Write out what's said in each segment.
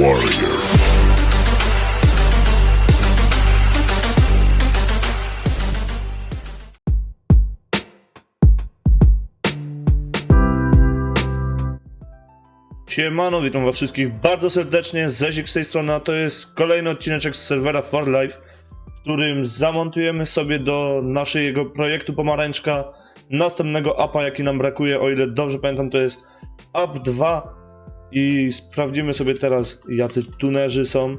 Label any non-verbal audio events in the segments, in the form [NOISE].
warrior. Siemano, witam was wszystkich bardzo serdecznie, Zezik z tej strony, a to jest kolejny odcineczek z serwera For Life, w którym zamontujemy sobie do naszego projektu Pomarańczka. Następnego apa, jaki nam brakuje, o ile dobrze pamiętam, to jest App 2 i sprawdzimy sobie teraz, jacy tunerzy są.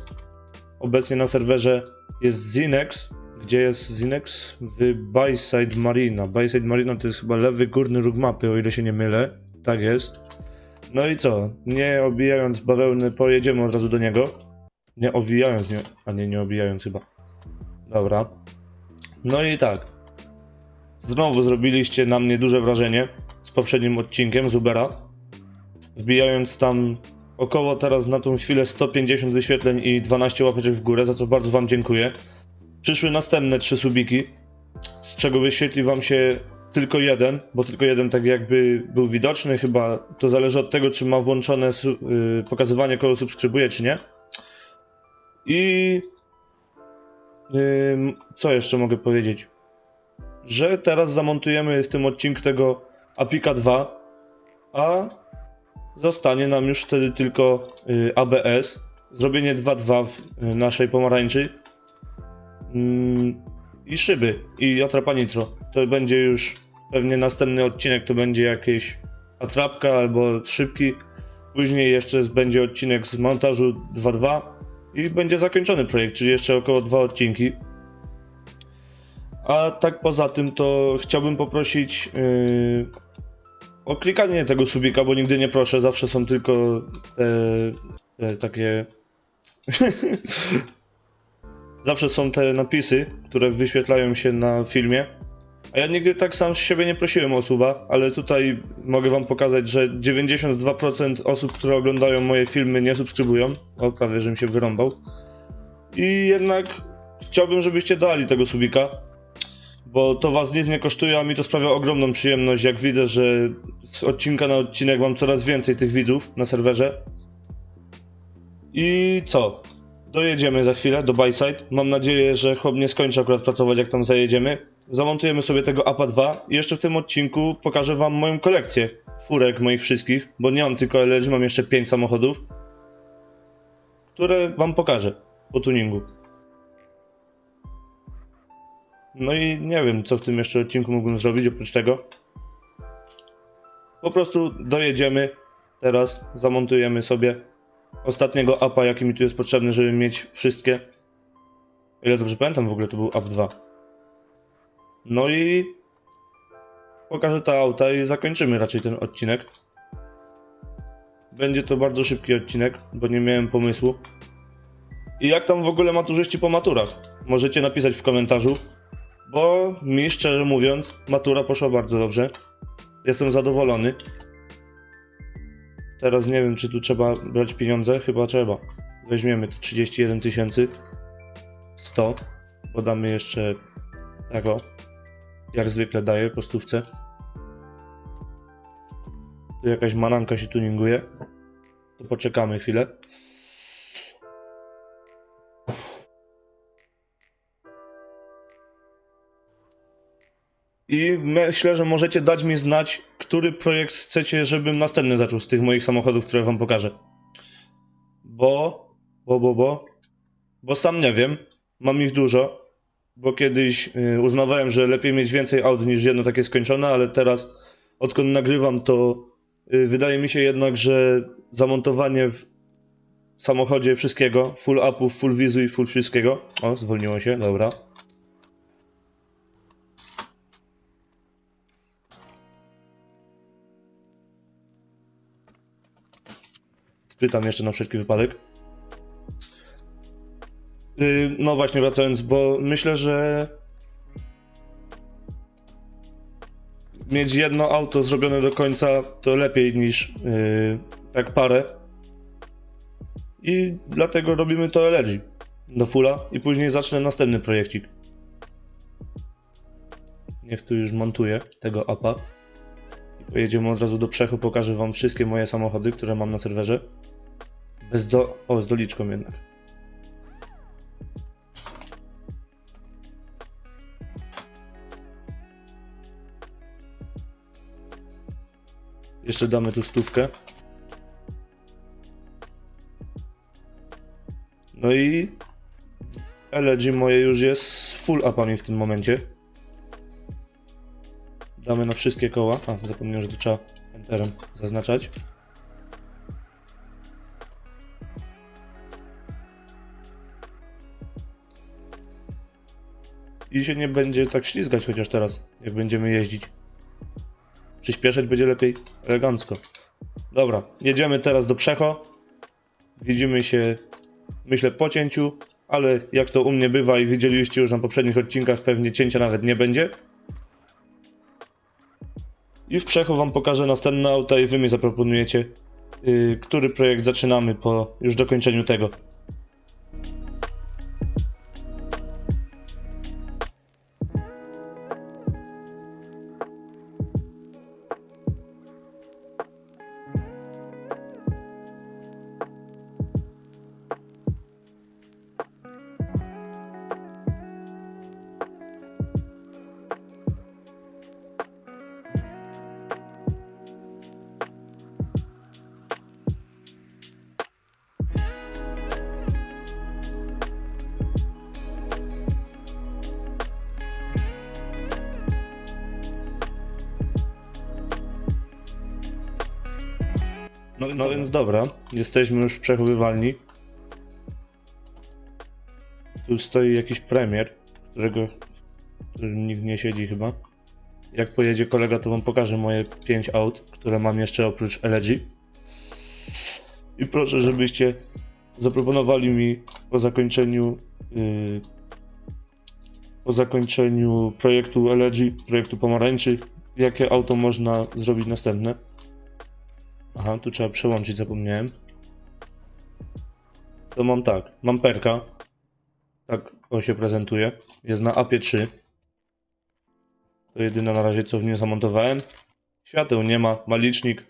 Obecnie na serwerze jest Zinex, gdzie jest Zinex? W Byside Marina. Byside Marina to jest chyba lewy górny róg mapy, o ile się nie mylę. Tak jest. No i co? Nie obijając bawełny, pojedziemy od razu do niego. Nie owijając, nie, a nie, nie obijając chyba. Dobra. No i tak. Znowu zrobiliście na mnie duże wrażenie z poprzednim odcinkiem z Ubera. Wbijając tam około teraz na tą chwilę 150 wyświetleń i 12 łapeczek w górę, za co bardzo wam dziękuję. Przyszły następne trzy subiki, z czego wyświetli wam się tylko jeden, bo tylko jeden tak jakby był widoczny, chyba to zależy od tego, czy ma włączone su- y, pokazywanie, kogo subskrybuje, czy nie. I ym, co jeszcze mogę powiedzieć? Że teraz zamontujemy w tym odcinku tego Apika 2, a zostanie nam już wtedy tylko y, ABS, zrobienie 2.2 w y, naszej pomarańczy mm, i szyby i atrapa nitro. To będzie już pewnie następny odcinek, to będzie jakieś atrapka albo szybki. Później jeszcze będzie odcinek z montażu 2.2 i będzie zakończony projekt, czyli jeszcze około dwa odcinki. A tak poza tym to chciałbym poprosić yy, o klikanie tego subika, bo nigdy nie proszę, zawsze są tylko te, te takie [LAUGHS] zawsze są te napisy, które wyświetlają się na filmie. A ja nigdy tak sam z siebie nie prosiłem o suba, ale tutaj mogę wam pokazać, że 92% osób, które oglądają moje filmy nie subskrybują. O, prawie, żebym się wyrąbał. I jednak chciałbym, żebyście dali tego subika, bo to was nic nie kosztuje, a mi to sprawia ogromną przyjemność, jak widzę, że z odcinka na odcinek mam coraz więcej tych widzów na serwerze. I co? Dojedziemy za chwilę do Byside. Mam nadzieję, że chłop nie skończy akurat pracować, jak tam zajedziemy. Zamontujemy sobie tego APA 2 i jeszcze w tym odcinku pokażę wam moją kolekcję furek moich wszystkich, bo nie mam tylko LG, mam jeszcze 5 samochodów, które wam pokażę po tuningu. No i nie wiem, co w tym jeszcze odcinku mógłbym zrobić oprócz tego. Po prostu dojedziemy teraz, zamontujemy sobie ostatniego apa, jaki mi tu jest potrzebny, żeby mieć wszystkie. Ile dobrze pamiętam, w ogóle to był up 2. No i pokażę te auta i zakończymy raczej ten odcinek. Będzie to bardzo szybki odcinek, bo nie miałem pomysłu. I jak tam w ogóle maturzyści po maturach? Możecie napisać w komentarzu, bo mi szczerze mówiąc, matura poszła bardzo dobrze. Jestem zadowolony. Teraz nie wiem, czy tu trzeba brać pieniądze. Chyba trzeba. Weźmiemy tu 31 tysięcy 100. Podamy jeszcze tego. Jak zwykle daję po stówce. Tu jakaś mananka się tuninguje. To poczekamy chwilę. I myślę, że możecie dać mi znać, który projekt chcecie, żebym następny zaczął z tych moich samochodów, które wam pokażę. Bo, bo, bo, bo, bo sam nie wiem, mam ich dużo, bo kiedyś y, uznawałem, że lepiej mieć więcej aut niż jedno takie skończone, ale teraz, odkąd nagrywam, to y, wydaje mi się jednak, że zamontowanie w samochodzie wszystkiego, full upów, full wizu i full wszystkiego, o, zwolniło się, dobra, Spytam jeszcze na wszelki wypadek. Yy, no właśnie, wracając, bo myślę, że mieć jedno auto zrobione do końca to lepiej niż yy, tak parę. I dlatego robimy to LG do fulla i później zacznę następny projekcik. Niech tu już montuję tego apa. Pojedziemy od razu do Przechu, pokażę wam wszystkie moje samochody, które mam na serwerze Bez do... O, z doliczką jednak. Jeszcze damy tu stówkę. No i LG moje już jest z full upami w tym momencie. Damy na wszystkie koła. A, zapomniałem, że to trzeba enterem zaznaczać. I się nie będzie tak ślizgać chociaż teraz, jak będziemy jeździć. Przyspieszać będzie lepiej elegancko. Dobra, jedziemy teraz do Przecho. Widzimy się, myślę, po cięciu, ale jak to u mnie bywa i widzieliście już na poprzednich odcinkach, pewnie cięcia nawet nie będzie. I w Przecho wam pokażę następne auta i wy mi zaproponujecie, yy, który projekt zaczynamy po już dokończeniu tego. No, no więc dobra, jesteśmy już przechowywalni. Tu stoi jakiś premier, którego w którym nikt nie siedzi chyba. Jak pojedzie kolega, to wam pokażę moje 5 aut, które mam jeszcze oprócz LG. I proszę, żebyście zaproponowali mi po zakończeniu yy, po zakończeniu projektu LG, projektu pomarańczy, jakie auto można zrobić następne. Aha, tu trzeba przełączyć, zapomniałem. To mam tak, mam perka. Tak on się prezentuje. Jest na AP3. To jedyne na razie co w nim zamontowałem. Świateł nie ma, ma licznik.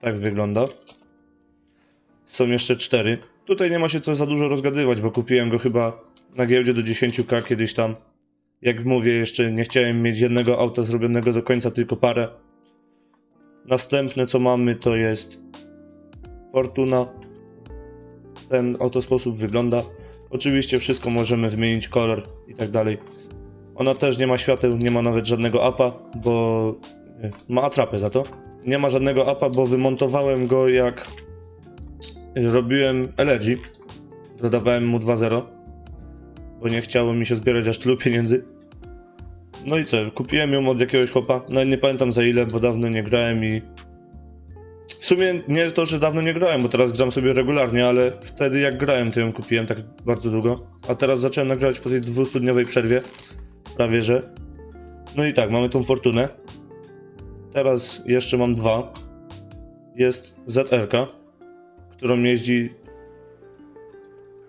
Tak wygląda. Są jeszcze cztery. Tutaj nie ma się co za dużo rozgadywać, bo kupiłem go chyba na giełdzie do 10k kiedyś tam. Jak mówię, jeszcze nie chciałem mieć jednego auta zrobionego do końca, tylko parę. Następne co mamy to jest Fortuna. Ten oto sposób wygląda. Oczywiście wszystko możemy wymienić kolor i tak dalej. Ona też nie ma świateł, nie ma nawet żadnego apa, bo nie, ma atrapę za to. Nie ma żadnego apa, bo wymontowałem go jak robiłem LG. Dodawałem mu 2.0, bo nie chciało mi się zbierać aż tylu pieniędzy. No i co, kupiłem ją od jakiegoś chłopa, no nie pamiętam za ile, bo dawno nie grałem i... W sumie nie to, że dawno nie grałem, bo teraz gram sobie regularnie, ale wtedy jak grałem, to ją kupiłem tak bardzo długo. A teraz zacząłem nagrywać po tej dwustudniowej przerwie, prawie że. No i tak, mamy tą fortunę. Teraz jeszcze mam dwa. Jest ZR-ka, którą jeździ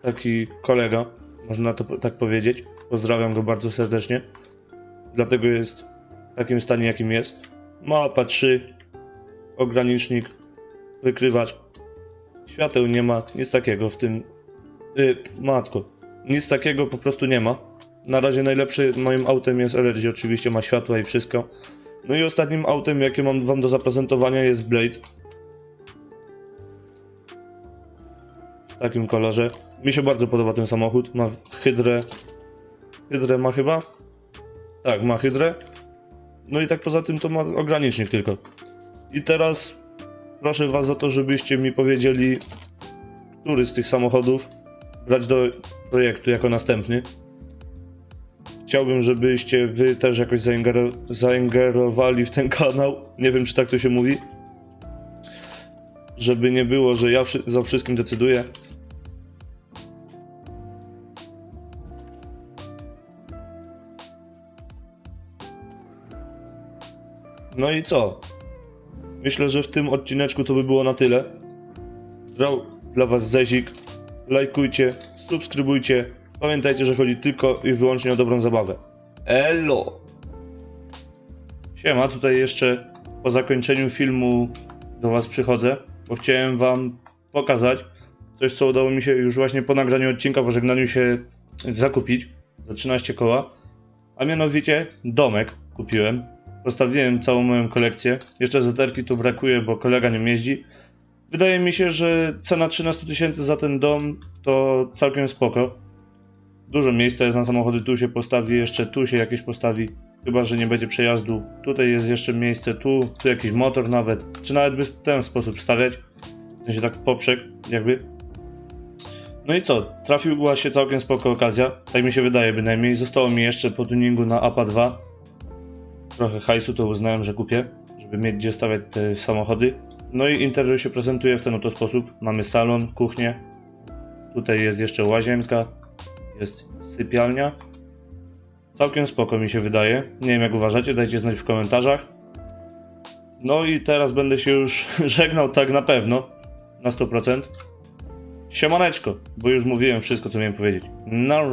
taki kolega, można to tak powiedzieć. Pozdrawiam go bardzo serdecznie dlatego jest w takim stanie, jakim jest. Mapa 3, ogranicznik, wykrywacz. Świateł nie ma, nic takiego w tym. Yy, matko, nic takiego po prostu nie ma. Na razie najlepszy moim autem jest LG, oczywiście ma światła i wszystko. No i ostatnim autem, jakie mam wam do zaprezentowania jest Blade. W takim kolorze. Mi się bardzo podoba ten samochód. Ma hydrę. Hydrę ma chyba? Tak, ma hydrę. No i tak poza tym to ma ogranicznik tylko. I teraz proszę was o to, żebyście mi powiedzieli, który z tych samochodów brać do projektu jako następny. Chciałbym, żebyście wy też jakoś zaingero- zaingerowali w ten kanał. Nie wiem, czy tak to się mówi. Żeby nie było, że ja za wszystkim decyduję. No i co? Myślę, że w tym odcineczku to by było na tyle. Grał dla was Zezik. Lajkujcie, subskrybujcie. Pamiętajcie, że chodzi tylko i wyłącznie o dobrą zabawę. Elo! Siema, tutaj jeszcze po zakończeniu filmu do was przychodzę, bo chciałem wam pokazać, Coś, co udało mi się już właśnie po nagraniu odcinka, po żegnaniu się zakupić za 13 koła. A mianowicie domek kupiłem. Postawiłem całą moją kolekcję. Jeszcze zeterki tu brakuje, bo kolega nie jeździ. Wydaje mi się, że cena 13 tysięcy za ten dom to całkiem spoko. Dużo miejsca jest na samochody, tu się postawi, jeszcze tu się jakieś postawi. Chyba, że nie będzie przejazdu. Tutaj jest jeszcze miejsce, tu, tu jakiś motor nawet. Czy nawet by w ten sposób stawiać. W sensie tak poprzek, jakby. No i co? Trafiła się całkiem spoko okazja. Tak mi się wydaje bynajmniej. Zostało mi jeszcze po tuningu na APA 2. Trochę hajsu to uznałem, że kupię, żeby mieć gdzie stawiać te samochody. No i interior się prezentuje w ten oto sposób. Mamy salon, kuchnię. Tutaj jest jeszcze łazienka. Jest sypialnia. Całkiem spoko mi się wydaje. Nie wiem jak uważacie, dajcie znać w komentarzach. No i teraz będę się już [LAUGHS] żegnał tak na pewno. Na 100%. Siemaneczko, bo już mówiłem wszystko co miałem powiedzieć. No.